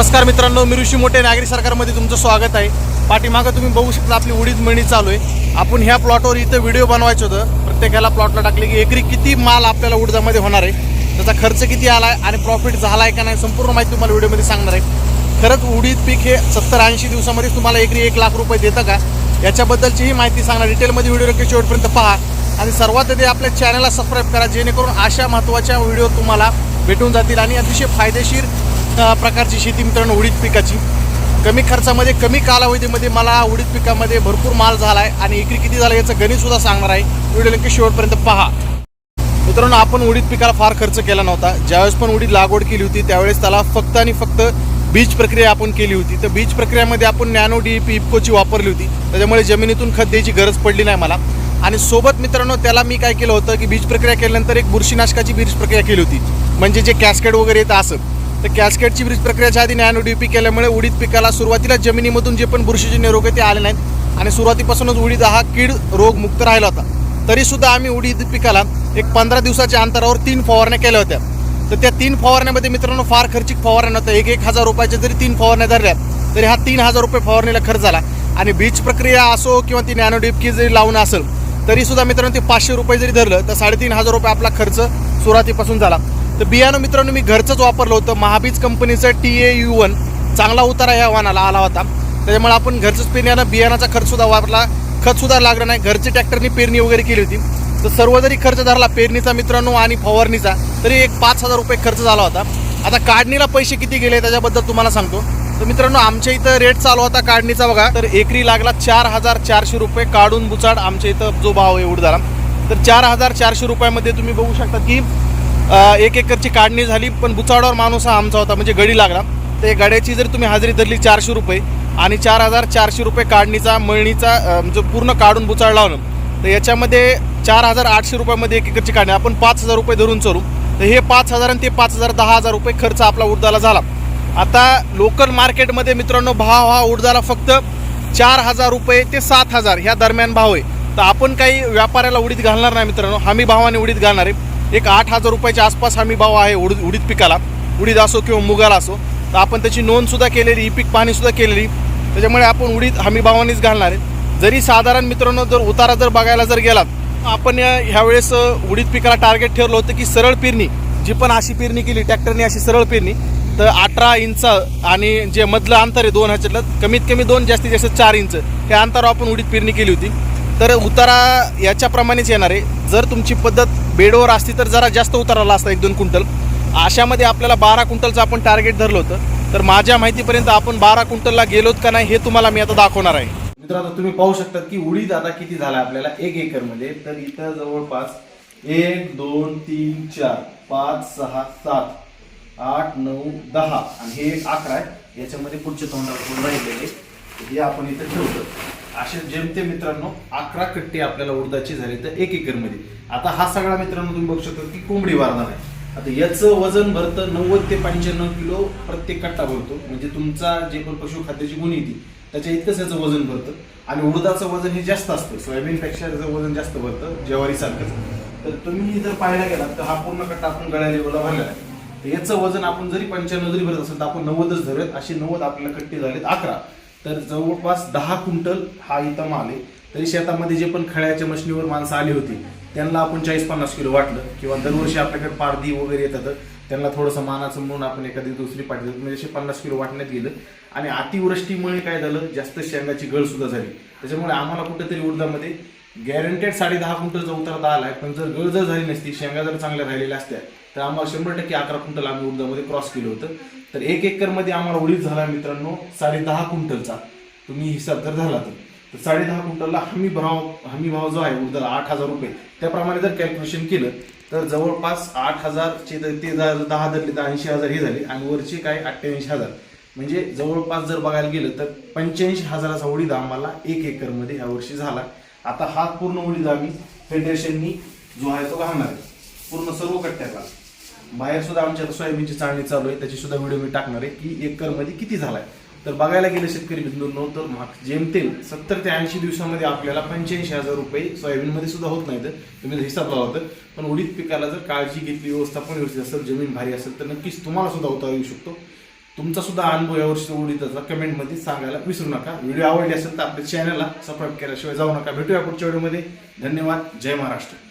नमस्कार मित्रांनो मी ऋषी मोठे नागरी सरकारमध्ये तुमचं स्वागत आहे. पाठीमागं तुम्ही बघू शकता आपली उडीद मळणी चालू आहे. आपण ह्या प्लॉटवर इथं व्हिडिओ बनवायचं होतं. प्रत्येकाला प्लॉटला टाकले की एकरी किती माल आपल्याला उडदामध्ये होणार आहे. त्याचा खर्च किती आला आहे आणि प्रॉफिट झाला आहे का नाही संपूर्ण माहिती तुम्हाला व्हिडिओमध्ये सांगणार आहे. खरंच उडीद पीक हे सत्तर ऐंशी दिवसामध्ये तुम्हाला एकरी एक लाख रुपये देतं का? याच्याबद्दलचीही माहिती सांगणार. डिटेलमध्ये व्हिडिओ नक्की शेवटपर्यंत पहा. आणि सर्वात आधी आपल्या चॅनलला सबस्क्राईब करा जेणेकरून अशा महत्त्वाच्या व्हिडिओ तुम्हाला भेटून जातील आणि अतिशय फायदेशीर प्रकारची शेती मित्रांनो उडीद पिकाची. कमी खर्चामध्ये कमी कालावधीमध्ये मला उडीद पिकामध्ये भरपूर माल झाला आहे आणि इकडे किती झाला याचं गणितसुद्धा सांगणार आहे. व्हिडिओ नक्की शेवटपर्यंत पहा. मित्रांनो आपण उडीद पिकाला फार खर्च केला नव्हता. ज्यावेळेस पण उडीद लागवड केली होती त्यावेळेस त्याला फक्त आणि फक्त बीज प्रक्रिया आपण केली होती. तर बीज प्रक्रियामध्ये आपण नॅनो डी पी इपकोची वापरली होती. त्याच्यामुळे जमिनीतून खत द्यायची गरज पडली नाही मला. आणि सोबत मित्रांनो त्याला मी काय केलं होतं की बीज प्रक्रिया केल्यानंतर एक बुरशीनाशकाची बीज प्रक्रिया केली होती. म्हणजे जे कॅस्केड वगैरे येतं असं. तर कॅस्केटची बीज प्रक्रियाच्या आधी नॅनो डी पी केल्यामुळे उडीद पिकाला सुरुवातीला जमिनीमधून जे पण बुरशीजन्य रोग आहे ते आले नाहीत. आणि सुरुवातीपासूनच उडीद हा कीड रोग मुक्त राहिला होता. तरीसुद्धा आम्ही उडीद पिकाला एक पंधरा दिवसाच्या अंतरावर तीन फवारण्या केल्या होत्या. तर त्या तीन फवारण्यामध्ये मित्रांनो फार खर्चिक फवारण्या नव्हत्या. एक एक हजार रुपयाच्या जरी तीन फवारण्या धरल्या तरी हा तीन हजार रुपये फवारणीला खर्च झाला. आणि बीज प्रक्रिया असो किंवा ती नॅनोडिपकी जरी लावून असेल तरी सुद्धा मित्रांनो ते पाचशे रुपये जरी धरलं तर साडेतीन हजार रुपये आपला खर्च सुरुवातीपासून झाला. तर बियाणं मित्रांनो मी घरचंच वापरलं होतं. महाबीज कंपनीचं टी ए यू वन. चांगला उतारा या वाहनाला आला होता. त्याच्यामुळे आपण घरचंच पेरण्यानं बियाणाचा खर्चसुद्धा वापरला. खतसुद्धा लागलं नाही. घरचे ट्रॅक्टरनी पेरणी वगैरे केली होती. तर सर्व जरी खर्च धरला पेरणीचा मित्रांनो आणि फवारणीचा तरी एक पाच हजार रुपये खर्च झाला होता. आता काढणीला पैसे किती गेले त्याच्याबद्दल तुम्हाला सांगतो. तर मित्रांनो आमच्या इथं रेट चालू होता काढणीचा बघा. तर एकरी लागला चार हजार चारशे रुपये. काढून बुचाड आमच्या इथं जो भाव आहे झाला. तर चार हजार चारशे रुपयामध्ये तुम्ही बघू शकता की एक एकरची काढणी झाली पण बुचाडावर माणूस हा आमचा होता म्हणजे गडी लागला. तर गड्याची जर तुम्ही हजेरी धरली चारशे रुपये आणि चार हजार चारशे रुपये काढणीचा मळणीचा म्हणजे पूर्ण काढून बुचाड लावणं तर याच्यामध्ये चार हजार आठशे रुपयामध्ये एक एकरची काढणी. आपण पाच हजार रुपये धरून चलू. तर हे पाच हजार आणि ते पाच हजार दहा हजार रुपये खर्च आपला उडदाला झाला. आता लोकल मार्केटमध्ये मित्रांनो भाव हा उडदाला फक्त चार हजार रुपये ते सात हजार ह्या दरम्यान भाव आहे. तर आपण काही व्यापाऱ्याला उडीत घालणार नाही मित्रांनो. हमी भावाने उडीत घालणार आहे. एक आठ हजार रुपयाच्या आसपास हमी भाव आहे उडीद उडीद पिकाला. उडीद असो किंवा मुगाला असो. तर आपण त्याची नोंदसुद्धा केलेली ई पीक पाहणीसुद्धा केलेली. त्याच्यामुळे आपण उडीद हमी भावानेच घालणार आहे. जरी साधारण मित्रांनो जर उतारा जर बघायला जर गेलात आपण या- ह्यावेळेस उडीद पिकाला टार्गेट ठेवलं होतं की सरळ पेरणी जी पण अशी पेरणी केली ट्रॅक्टरने अशी सरळ पेरणी तर अठरा इंच आणि जे मधलं अंतर आहे दोन ह्याच्यातलं कमीत कमी दोन जास्तीत जास्त चार इंच हे अंतरावर आपण उडीद पेरणी केली होती. तर उतारा याच्याप्रमाणेच येणार आहे. जर तुमची पद्धत बेडवर असती तर जरा जास्त उताराला असता एक दोन क्विंटल. अशामध्ये आपल्याला बारा क्विंटलचं आपण टार्गेट धरलं होतं. तर माझ्या माहितीपर्यंत आपण बारा क्विंटलला गेलोत का नाही हे तुम्हाला मी आता दाखवणार आहे. मित्रांनो तुम्ही पाहू शकता की उडीद आता किती झाला आपल्याला एक एकरमध्ये. तर इथं जवळपास एक दोन तीन चार पाच सहा सात आठ नऊ दहा. आणि हे एक अकरा आहे. याच्यामध्ये पुढचे तोंडावर राहिलेले? हे आपण इथं ठेवतो. असे जेमते मित्रांनो अकरा कट्टे आपल्याला उडदाची झाली तर एक एकरमध्ये आता हा सगळा मित्रांनो तुम्ही बघू शकता की कोंबडी वारणार आहे. आता याचं वजन भरतं नव्वद ते पंच्याण्णव किलो प्रत्येक कट्टा भरतो. म्हणजे तुमचा जे पण पशुखाद्याची गुणी येते त्याच्या इतकंच याचं वजन भरतं. आणि उडदाचं वजन हे जास्त असतं. सोयाबीनपेक्षा याचं वजन जास्त भरतं ज्वारीसारखंच. तर तुम्ही जर पाहायला गेलात तर हा पूर्ण कट्टा आपण गळ्या लेवलला भरलेला आहे. तर याचं वजन आपण जरी पंच्याण्णव जरी भरत असेल तर आपण नव्वदच धरत असे नव्वद आपल्याला कट्टे झालेत अकरा. तर जवळपास दहा क्विंटल हा इथं माल आहे. तरी शेतामध्ये जे पण खळ्याच्या मशनीवर माणसं आली होती त्यांना आपण चाळीस पन्नास किलो वाटलं किंवा दरवर्षी आपल्याकडे पारदी वगैरे येतात त्यांना थोडंसं मानाचं म्हणून आपण एखादी दुसरी पाठी म्हणजे असे पन्नास किलो वाटण्यात गेलं. आणि अतिवृष्टीमुळे काय झालं जास्त शेंगाची गळ सुद्धा झाली. त्याच्यामुळे आम्हाला कुठेतरी उर्जामध्ये गॅरंटेड साडे दहा क्विंटलचा उतारा आला आहे पण जर गळ जर झाली नसती शेंगा जर चांगल्या राहिलेल्या असत्या तर आम्हाला शंभर टक्के अकरा क्विंटल आम्ही उडदामध्ये क्रॉस केलं होतं. तर एक एकरमध्ये आम्हाला उडीद झाला मित्रांनो साडे दहा क्विंटलचा. तुम्ही हिसाब जर झाला तर. साडे दहा क्विंटलला हमी भाव हमी भाव जो आहे उडदाला आठ हजार रुपये. त्याप्रमाणे जर कॅल्क्युलेशन केलं तर जवळपास आठ हजारचे तर ते दहा धरले तर ऐंशी हजार हे झाले. आणि वरचे काय? अठ्ठ्याऐंशी हजार. म्हणजे जवळपास जर बघायला गेलं तर पंच्याऐंशी हजाराचा उडीद आम्हाला एक एकरमध्ये यावर्षी झाला. आता हा पूर्ण उडीद आम्ही फेडरेशननी जो आहे तो घालणार आहे. पूर्ण सर्व कट्ट्याला बाहेर सुद्धा आमच्या आता सोयाबीनची चाळणी चालू आहे त्याची सुद्धा व्हिडिओ मी टाकणार आहे की एकरमध्ये किती झालाय. तर बघायला गेलं शेतकरी बिंदूंनो तर माग- जेमतेम सत्तर ते ऐंशी दिवसामध्ये आपल्याला पंच्याऐंशी हजार रुपये सोयाबीनमध्ये सुद्धा होत नाही तर तुम्ही जर हिसाब लावला तर. पण उडीद पिकाला जर काळजी घेतली व्यवस्थापन व्यवस्थित असेल जमीन भारी असेल तर नक्कीच तुम्हाला सुद्धा होता येऊ शकतो. तुमचा सुद्धा अनुभव यावर्षी उडीदचा उडीदाचा कमेंटमध्ये सांगायला विसरू नका. व्हिडिओ आवडली असेल तर आपल्या चॅनलला सबस्क्राईब केल्याशिवाय जाऊ नका. भेटूया पुढच्या व्हिडिओमध्ये धन्यवाद. जय महाराष्ट्र.